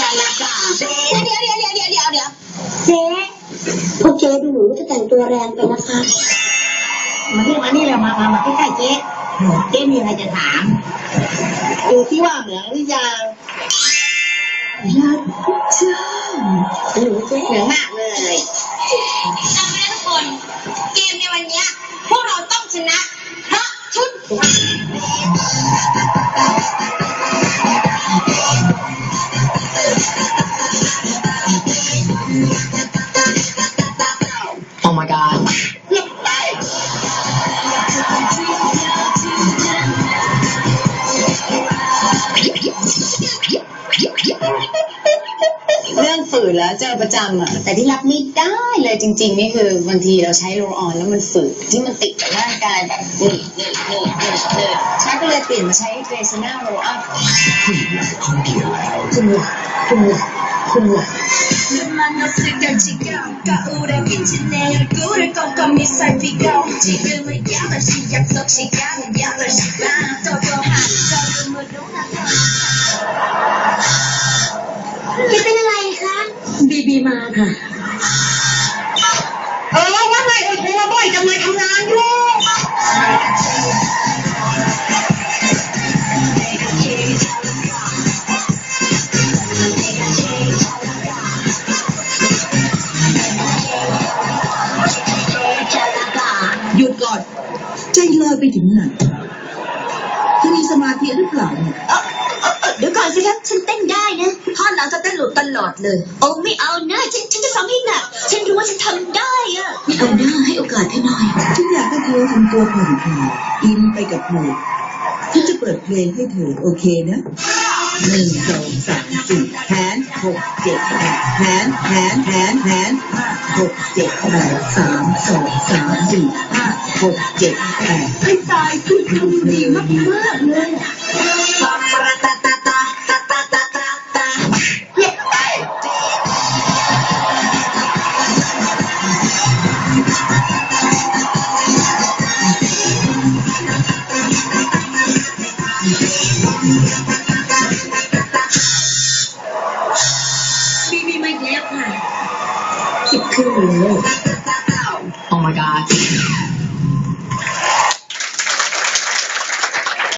เดี๋ยวเดี๋ยวเดี๋ยวเดี๋ยวเดี๋ยวเดี๋ยวเจ๊โอเคดูหนูจะแต่งตัวแรงไปนะคะมาที่มานี่เลยมามามาใกล้ๆเจ๊เจ๊มีอะไรจะถามดูที่ว่าเหมืองหรือยัง ยัดเจ้าหนูคุยเหมืองมากเลยจำไปได้ทุกคนเกู่แล้วเจอประจำอะแต่ที่รับไม่ได้เลยจริง ๆ นี่คือบางทีเราใช้โรลออนแล้วมันฝืดที่มันติดกับร่างกายแบบนี่นี่นี่นี่เลยฉันก็เลยเปลี่ยนมาใช้เบสซนาโรลอัพนคุณหลักคุณหลักคุณหลักคิดเป็นยั บีบีมาค่ะ เออว่าไงโอ้โหบ่อยจังเลยทำงานอยู่หยุดก่อน ใจลอยไปถึงไหนเธอมีสมาธิหรือเปล่าเนี่ย ดตลอดเลย โอ้ไม่เอานะ ฉันฉันจะฟังให้หนัก ฉันรู้ว่าฉันทำได้อะไม่เอาหน้าให้โอกาสให้หน่อยฉันอยากให้เธอทำตัวผ่อนคลายอินไปกับเพลงฉันจะเปิดเพลงให้เธอโอเคนะหนึ่งสองสามสี่แขนหกเจ็ดแปดแขนแขนแขนแขนห้าหกเจ็ดแปดสามสองสามสี่ห้าหกเจ็ดแปดให้ตายคุณทำดีมากๆเลย เนี้ค่ะสิบคืนเลย oh my god